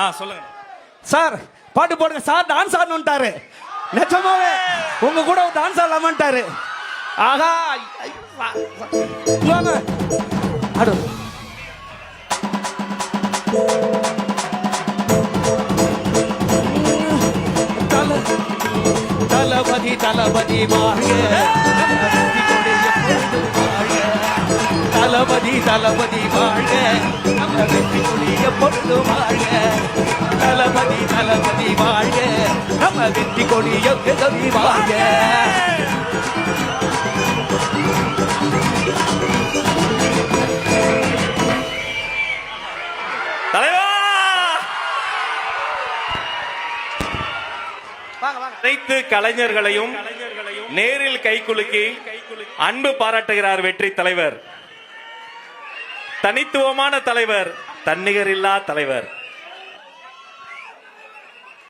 ஆ சொல்லுங்க. சார் பாட்டு போடுங்க. சார் டான்ஸ் ஆடணும்ட்டாரு. நிஜமாவே உங்க கூட டான்ஸ் ஆடலாமான்ட்டாரு. ஆகா ஆடு. தளபதி தளபதி வாழ்க தளபதி தளபதி வாழ்க நம்ம வெற்றி கொடி எப்பொழுதும் வாழ்க தளபதி வாழ்க. நம்ம வெற்றி கொடி எப்பொழுதும் வாழ்க அனைத்து கலைஞர்களையும் நேரில் கைகுலுக்கி அன்பு பாராட்டுகிறார் வெற்றி தலைவர். தனித்துவமான தலைவர் தன்னிகரில்லா தலைவர்.